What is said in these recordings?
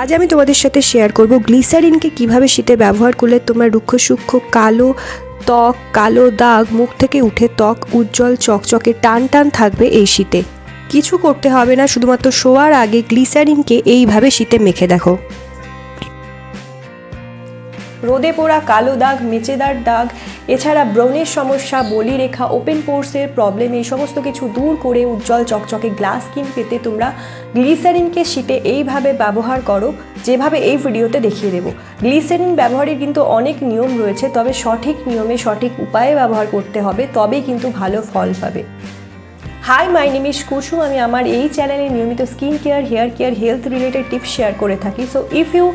আজ আমি তোমাদের সাথে শেয়ার করব গ্লিসারিনকে কীভাবে শীতে ব্যবহার করলে তোমার রুক্ষ, সূক্ষ্ম, কালো ত্বক, কালো দাগ, মুখ থেকে উঠে ত্বক উজ্জ্বল, চকচকে, টান টান থাকবে এই শীতে। কিছু করতে হবে না, শুধুমাত্র শোয়ার আগে গ্লিসারিনকে এইভাবে শীতে মেখে দেখো। রোদে পোড়া কালো দাগ, মেচেদার দাগ এছাড়া ব্রণের সমস্যা, বলিরেখা ওপেন পোর্সের প্রবলেম এই সমস্ত কিছু দূর করে উজ্জ্বল চকচকে গ্লাস স্কিন পেতে তোমরা গ্লিসারিনকে শীতে এইভাবে ব্যবহার করো, যেভাবে এই ভিডিওতে দেখিয়ে দেবো। গ্লিসারিন ব্যবহারের কিন্তু অনেক নিয়ম রয়েছে, তবে সঠিক নিয়মে সঠিক উপায়ে ব্যবহার করতে হবে, তবেই কিন্তু ভালো ফল পাবে। হাই মাই নেম ইস কুসুম আমি আমার এই চ্যানেলে নিয়মিত skin care hair care health related tips share করে থাকি। So if you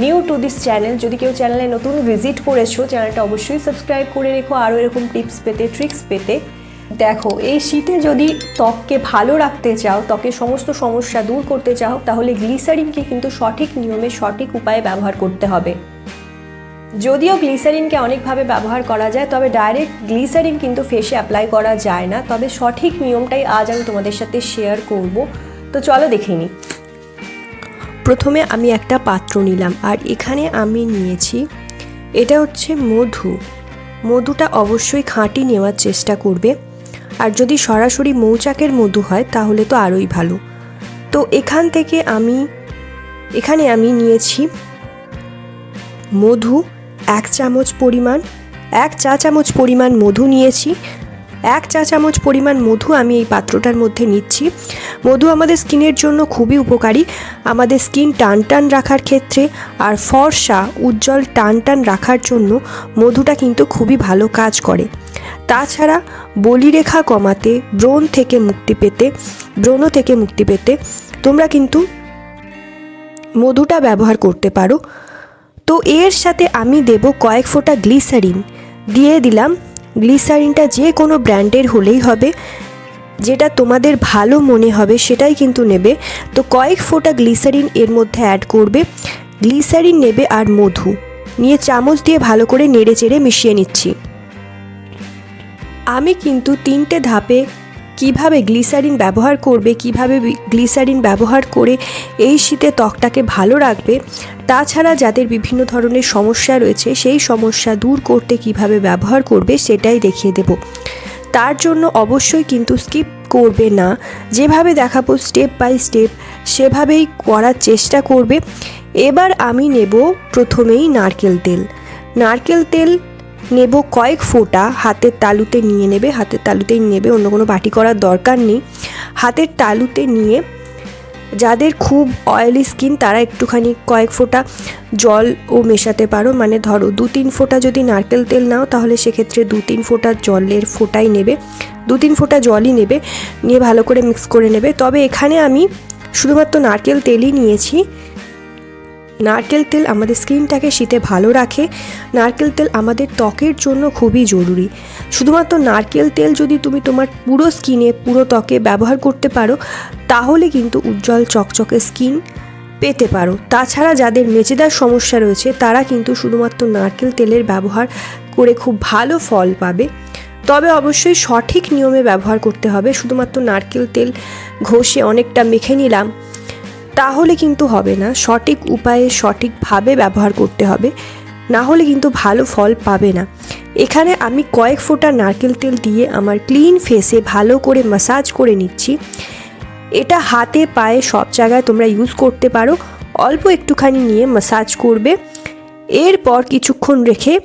new to this channel যদি কেউ চ্যানেলে নতুন ভিজিট করেছ চ্যানেলটা অবশ্যই সাবস্ক্রাইব করে রেখো। আরও এরকম টিপস পেতে ট্রিক্স পেতে। দেখো, এই শীতে যদি ত্বককে ভালো রাখতে চাও ত্বকের সমস্ত সমস্যা দূর করতে চাও, তাহলে গ্লিসারিনকে কিন্তু সঠিক নিয়মে, সঠিক উপায়ে ব্যবহার করতে হবে। যদিও গ্লিসারিনকে অনেকভাবে ব্যবহার করা যায়, তবে ডাইরেক্ট গ্লিসারিন কিন্তু ফেসে অ্যাপ্লাই করা যায় না। তবে সঠিক নিয়মটাই আজ আমি তোমাদের সাথে শেয়ার করব। তো চলো দেখে নিই প্রথমে আমি একটা পাত্র নিলাম আর এখানে আমি নিয়েছি, এটা হচ্ছে মধু। মধুটা অবশ্যই খাঁটি নেওয়ার চেষ্টা করবে। আর যদি সরাসরি মৌচাকের মধু হয়, তাহলে তো আরোই ভালো। তো এখান থেকে আমি, এখানে আমি নিয়েছি মধু, এক চামচ পরিমাণ, এক চা চামচ পরিমাণ মধু নিয়েছি। এক চা চামচ পরিমাণ মধু আমি এই পাত্রটার মধ্যে নিচ্ছি। মধু আমাদের স্কিনের জন্য খুবই উপকারী। আমাদের স্কিন টান টান রাখার ক্ষেত্রে আর ফর্সা, উজ্জ্বল টান টান রাখার জন্য মধুটা কিন্তু খুবই ভালো কাজ করে। তাছাড়া বলিরেখা কমাতে, ব্রণ থেকে মুক্তি পেতে ব্রণ থেকে মুক্তি পেতে তোমরা কিন্তু মধুটা ব্যবহার করতে পারো। তো এর সাথে আমি দেব কয়েক ফোঁটা গ্লিসারিন। দিয়ে দিলাম গ্লিসারিনটা যে কোনো ব্র্যান্ডের হলেই হবে। যেটা তোমাদের ভালো মনে হবে সেটাই কিন্তু নেবে। তো কয়েক ফোঁটা গ্লিসারিন এর মধ্যে অ্যাড করবে। গ্লিসারিন নেবে আর মধু। নিয়ে চামচ দিয়ে ভালো করে নেড়ে চেড়ে মিশিয়ে নিচ্ছি। আমি কিন্তু তিনটে ধাপে কীভাবে গ্লিসারিন ব্যবহার করবে, কীভাবে গ্লিসারিন ব্যবহার করে এই শীতে ত্বকটাকে ভালো রাখবে, তাছাড়া যাদের বিভিন্ন ধরনের সমস্যা রয়েছে, সেই সমস্যা দূর করতে কীভাবে ব্যবহার করবে সেটাই দেখিয়ে দেব। তার জন্য অবশ্যই কিন্তু স্কিপ করবে না। যেভাবে দেখাবো স্টেপ বাই স্টেপ, সেভাবেই করার চেষ্টা করবে। এবার আমি নেব প্রথমেই নারকেল তেল। নারকেল তেল নেব কয়েক ফোঁটা হাতের তালুতে নিয়ে নেবে হাতের তালুতেই নেবে, অন্য কোনো বাটি করার দরকার নেই। হাতের তালুতে নিয়ে যাদের খুব অয়েলি স্কিন তারা একটুখানি কয়েক ফোঁটা জলও মেশাতে পারো। মানে ধরো দু তিন ফোঁটা যদি নারকেল তেল নাও, তাহলে সেক্ষেত্রে দু তিন ফোঁটা জলের ফোঁটাই নেবে। দু তিন ফোঁটা জলই নেবে, নিয়ে ভালো করে মিক্স করে নেবে। তবে এখানে আমি শুধুমাত্র নারকেল তেলই নিয়েছি। নারকেল তেল আমাদের স্কিনটাকে শীতে ভালো রাখে। নারকেল তেল আমাদের ত্বকের জন্য খুবই জরুরি। শুধুমাত্র নারকেল তেল যদি তুমি তোমার পুরো স্কিনে, পুরো ত্বকে ব্যবহার করতে পারো, তাহলে কিন্তু উজ্জ্বল চকচকে স্কিন পেতে পারো। তাছাড়া যাদের মেচেদার সমস্যা রয়েছে, তারা কিন্তু শুধুমাত্র নারকেল তেলের ব্যবহার করে খুব ভালো ফল পাবে। তবে অবশ্যই সঠিক নিয়মে ব্যবহার করতে হবে। শুধুমাত্র নারকেল তেল ঘষে অনেকটা মেখে নিলাম। তাহলে কিন্তু হবে না। সঠিক উপায়ে সঠিকভাবে ব্যবহার করতে হবে। না হলে কিন্তু ভালো ফল পাবে না। এখানে আমি কয়েক ফোঁটা নারকেল তেল দিয়ে আমার ক্লিন ফেসে ভালো করে মাসাজ করে নিচ্ছি। এটা হাতে পায়ে সব জায়গায় তোমরা ইউজ করতে পারো। অল্প একটুখানি নিয়ে মাসাজ করবে। এরপর কিছুক্ষণ রেখে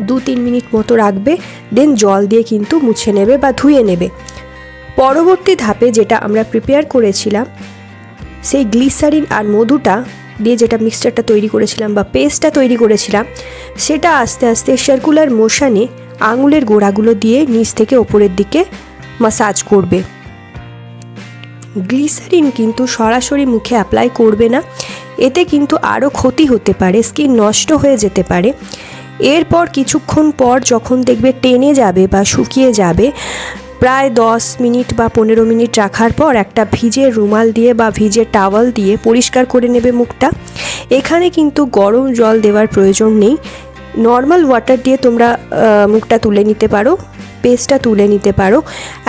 দু তিন মিনিট মতো রাখবে। দেন জল দিয়ে কিন্তু মুছে নেবে বা ধুয়ে নেবে। পরবর্তী ধাপে যেটা আমরা প্রিপেয়ার করেছিলাম, সেই গ্লিসারিন আর মধুটা দিয়ে যেটা মিক্সচারটা তৈরি করেছিলাম বা পেস্টটা তৈরি করেছিলাম, সেটা আস্তে আস্তে সার্কুলার মোশানে আঙুলের গোড়াগুলো দিয়ে নিচ থেকে ওপরের দিকে মাসাজ করবে। গ্লিসারিন কিন্তু সরাসরি মুখে অ্যাপ্লাই করবে না, এতে কিন্তু আরও ক্ষতি হতে পারে স্কিন নষ্ট হয়ে যেতে পারে। এরপর কিছুক্ষণ পর যখন দেখবে টেনে যাবে বা শুকিয়ে যাবে প্রায় দশ মিনিট বা পনেরো মিনিট রাখার পর একটা ভিজে রুমাল দিয়ে বা ভিজে টাওয়াল দিয়ে পরিষ্কার করে নেবে মুখটা। এখানে কিন্তু গরম জল দেওয়ার প্রয়োজন নেই। নর্মাল ওয়াটার দিয়ে তোমরা মুখটা তুলে নিতে পারো, পেস্টটা তুলে নিতে পারো।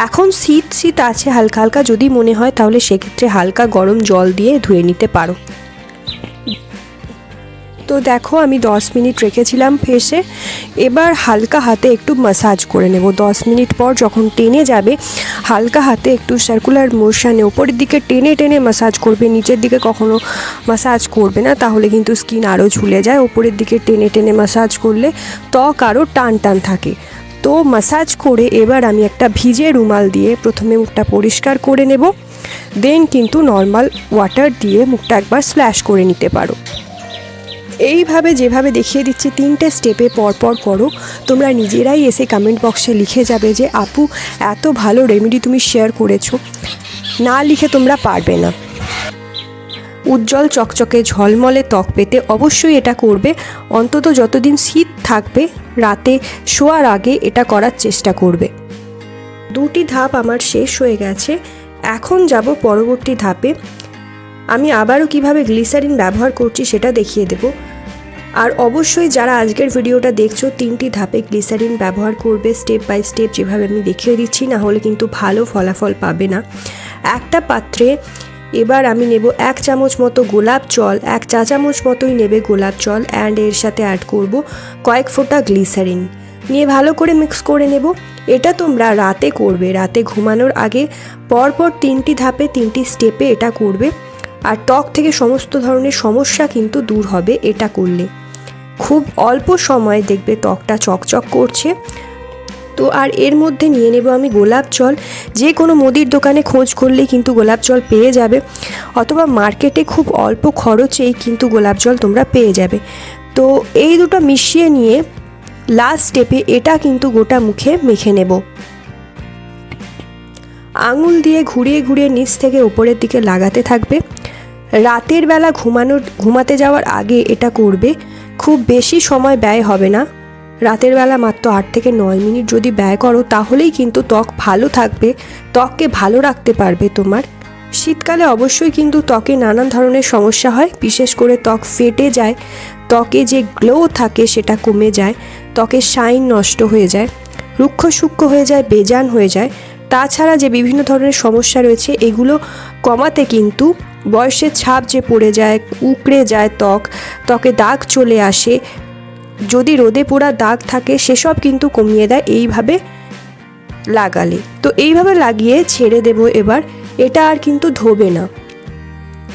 এখন শীত শীত আছে হালকা হালকা, যদি মনে হয় তাহলে সেক্ষেত্রে হালকা গরম জল দিয়ে ধুয়ে নিতে পারো। তো দেখো, আমি 10 মিনিট রেখেছিলাম ফেসে। এবার হালকা হাতে একটু মাসাজ করে নেব। 10 মিনিট পর যখন টেনে যাবে, হালকা হাতে একটু সার্কুলার মোশনে উপরের দিকে টেনে টেনে মাসাজ করবে, নিচের দিকে কখনো মাসাজ করবে না, তাহলে কিন্তু স্কিন আরও ঝুলে যায়। উপরের দিকে টেনে টেনে মাসাজ করলে ত্বক আরও টান টান থাকে। তো মাসাজ করে এবার আমি একটা ভিজে রুমাল দিয়ে প্রথমে মুখটা পরিষ্কার করে নেব। দেন কিন্তু নর্মাল ওয়াটার দিয়ে মুখটা একবার স্ল্যাশ করে নিতে পারো। এইভাবে যেভাবে দেখিয়ে দিচ্ছি, তিনটে স্টেপে পরপর করো। তোমরা নিজেরাই এসে কমেন্ট বক্সে লিখে যাবে যে, আপু, এত ভালো রেমেডি তুমি শেয়ার করেছ। না লিখে তোমরা পারবে না। উজ্জ্বল চকচকে ঝলমলে ত্বক পেতে অবশ্যই এটা করবে। অন্তত যতদিন শীত থাকবে, রাতে শোয়ার আগে এটা করার চেষ্টা করবে। দুটি ধাপ আমার শেষ হয়ে গেছে। এখন যাব পরবর্তী ধাপে। আমি আবারও কীভাবে গ্লিসারিন ব্যবহার করছি সেটা দেখিয়ে দেব। আর অবশ্যই যারা আজকের ভিডিওটা দেখছ, তিনটি ধাপে গ্লিসারিন ব্যবহার করবে স্টেপ বাই স্টেপ যেভাবে আমি দেখিয়ে দিচ্ছি, না হলে কিন্তু ভালো ফলাফল পাবে না। একটা পাত্রে এবার আমি নেব এক চামচ মতো গোলাপ জল, এক চা চামচ মতোই নেবে গোলাপ জল অ্যান্ড এর সাথে অ্যাড করব কয়েক ফোঁটা গ্লিসারিন। নিয়ে ভালো করে মিক্স করে নেব। এটা তোমরা রাতে করবে, রাতে ঘুমানোর আগে পরপর তিনটি ধাপে তিনটি স্টেপে এটা করবে। আর ত্বক থেকে সমস্ত ধরনের সমস্যা কিন্তু দূর হবে, এটা করলে। খুব অল্প সময় দেখবে ত্বকটা চকচক করছে। তো আর এর মধ্যে নিয়ে নেব আমি গোলাপ জল। যে কোনো মুদির দোকানে খোঁজ করলেই কিন্তু গোলাপ জল পেয়ে যাবে। অথবা মার্কেটে খুব অল্প খরচেই কিন্তু গোলাপ জল তোমরা পেয়ে যাবে। তো এই দুটো মিশিয়ে নিয়ে লাস্ট স্টেপে এটা কিন্তু গোটা মুখে মেখে নেব। আঙুল দিয়ে ঘুরিয়ে ঘুরিয়ে নিচ থেকে উপরের দিকে লাগাতে থাকবে। রাতের বেলা ঘুমানোর, ঘুমাতে যাওয়ার আগে এটা করবে, খুব বেশি সময় ব্যয় হবে না। রাতের বেলা মাত্র আট থেকে নয় মিনিট যদি ব্যয় করো, তাহলেই কিন্তু ত্বক ভালো থাকবে, ত্বককে ভালো রাখতে পারবে তোমার। শীতকালে অবশ্যই কিন্তু ত্বকে নানান ধরনের সমস্যা হয়, বিশেষ করে ত্বক ফেটে যায়, ত্বকে যে গ্লো থাকে সেটা কমে যায়, ত্বকের শাইন নষ্ট হয়ে যায়, রুক্ষ সূক্ষ্ম হয়ে যায়, বেজান হয়ে যায়। তাছাড়া যে বিভিন্ন ধরনের সমস্যা রয়েছে, এগুলো কমাতে কিন্তু বয়সের ছাপ যে পড়ে যায়, উকড়ে যায় ত্বক, ত্বকে দাগ চলে আসে, যদি রোদে পোড়া দাগ থাকে, সেসব কিন্তু কমিয়ে দেয়, এইভাবে লাগালে। তো এইভাবে লাগিয়ে ছেড়ে দেব এবার, এটা আর কিন্তু ধোবে না।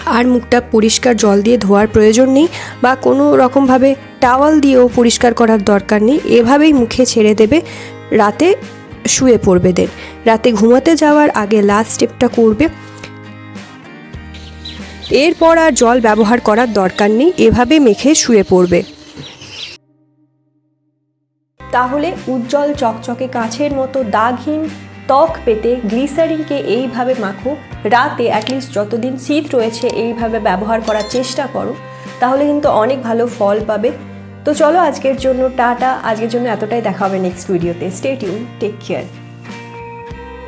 আর মুখটা পরিষ্কার জল দিয়ে ধোয়ার প্রয়োজন নেই, বা কোনো রকমভাবে টাওয়াল দিয়েও পরিষ্কার করার দরকার নেই, এভাবেই মুখে ছেড়ে দেবে, রাতে শুয়ে পড়বে দেন। রাতে ঘুমাতে যাওয়ার আগে লাস্ট স্টেপটা করবে এরপর আর জল ব্যবহার করার দরকার নেই, এভাবে মেখে শুয়ে পড়বে। তাহলে উজ্জ্বল চকচকে কাছের মতো দাগহীন ত্বক পেতে গ্লিসারিনকে এইভাবে মাখো। রাতে অ্যাটলিস্ট যতদিন শীত রয়েছে, এইভাবে ব্যবহার করার চেষ্টা করো। তাহলে কিন্তু অনেক ভালো ফল পাবে। তো চলো আজকের জন্য টাটা। আজকের জন্য এতটাই। দেখা হবে নেক্সট ভিডিওতে স্টে টিউন টেক কেয়ার